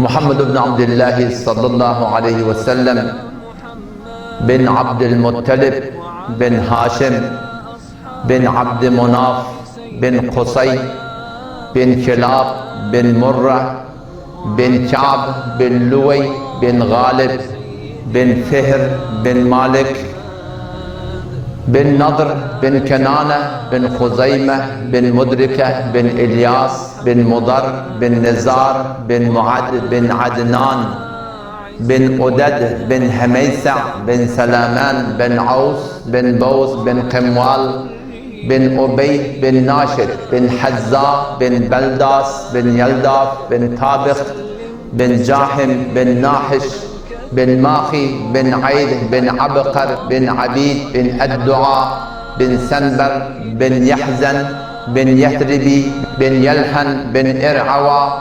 محمد بن عبد الله صلى الله عليه وسلم بن عبد المطلب بن هاشم بن عبد مناف بن قصي بن كلاب بن مرة بن كعب بن لوي بن غالب بن فهر بن مالك بن نضر بن كنانة بن خزيمة بن مدركة بن إلياس بن مضر بن نزار بن معد بن عدنان بن أدد بن هميسع بن سلامان بن عوس بن بوس بن قموال بن أبي بن ناشد بن حزاء بن بلداس بن يلداف بن طابخ بن جاحم بن ناحش بن ماخي بن عيد بن عبقر بن عبيد بن الدعاء بن سنبر بن يحزن بن يثربي بن يلحن بن إرعوى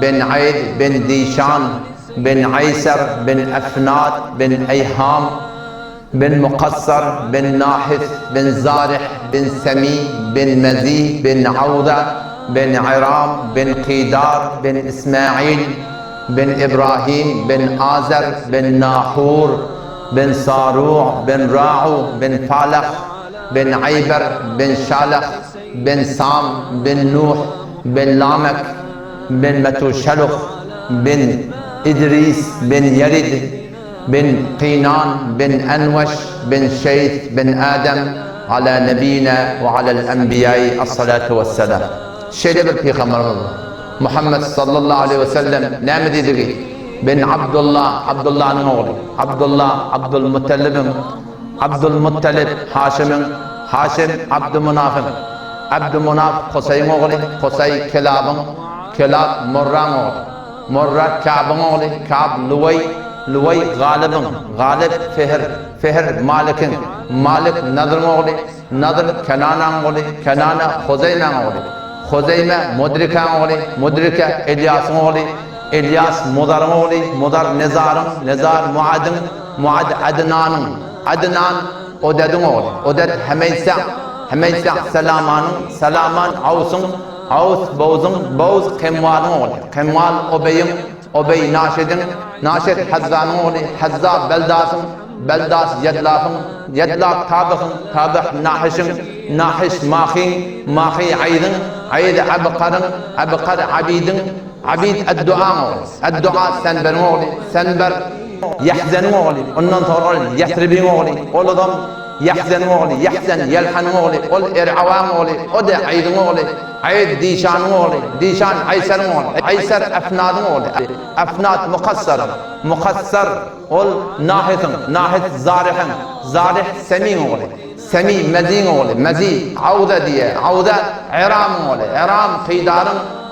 بن عيد بن ديشان بن عيسر بن أفناد بن أيهام بن مقصر بن ناحث بن زارح بن سمي بن مزي بن عوضة بن عرام بن قيدار بن إسماعيل بن إبراهيم بن آزر بن ناحور بن صاروع بن راعو بن فالخ بن عيبر بن شالخ بن سام بن نوح بن لامك بن متوشلخ بن إدريس بن يرد بن قينان بن أنوش بن شيث بن آدم على نبينا وعلى الأنبياء الصلاة والسلام. شيء في خمر الله محمد صلى الله عليه وسلم نعم دي بن عبد الله عبد الله نور عبد الله عبد المطلب عبد المطلب هاشم هاشم عبد مناف عبد مناف قصي مغلي قصي كلاب كلاب مرة مغلي مرة كعب مغلي كعب لوي لوي غالب غالب فهر فهر مالك مالك نظر مغلي نظر كنانا مغلي كنانا خزيمة مغلي خزيمة مدركة مغلي مدركة إلياس مغلي إلياس مضر مغلي مضر نزار نزار معد معد عدنان عدنان أدد مغلي أدد هميسع هميسع سلامان سلامان عوس عوس بوزن بوز قموال مغلي قموال أبيم أبي ناشد ناشد حزان مغلي حزا بلداس بلداس يدلاف يدلاف تابخ تابخ ناحش ناحش ماخي ماخي عيد عيد عبقر عبقر عبيد عبيد الدعاء الدعاء سنبر مغلي سنبر يحزن مغلي. وننطر يثربي مغلي. ولضم يحزن مغلي. يحزن يلحن مغلي. قل إرعوى مغلي. قد عيد مغلي. عيد ديشان مغلي. ديشان عيسر مغلي. عيسر أفناد مغلي. أفناد مقصر. مقصر. قل ناحث ناحث زارح زارح سمي مغلي. سمي مزي مغلي مزي عودة دي عودة عرام مغلي عرام قيدار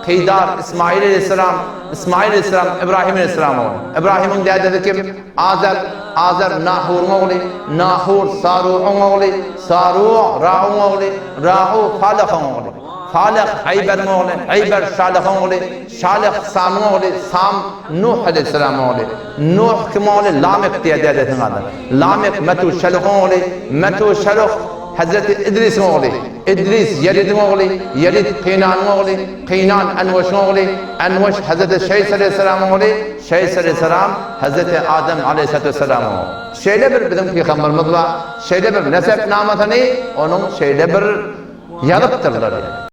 قيدار إسماعيل السلام إسماعيل السلام إبراهيم السلام إبراهيم دي ذكر آزر آزر ناحور مغلي ناحور صاروع مغلي صاروع راعو مغلي راعو فالخ مغلي فالخ عيبر مغلي عيبر شالخ مغلي شالخ سام مغلي سام نوح عليه السلام مغلي نوح كمغلي لامك دي هذا لامك متو شلخ مغلي متو شلخ حضرت إدريس مغلي إدريس يرد مغلي يرد قينان مغلي قينان أنوش مغلي أنوش حضرت شيس عليه السلام مغلي شيس عليه السلام حضرت آدم عليه الصلاة والسلام şeyde bir bizim peygamberimiz var. Şeyde bir nesep namatını onun şeyde bir yalıptırlar yani.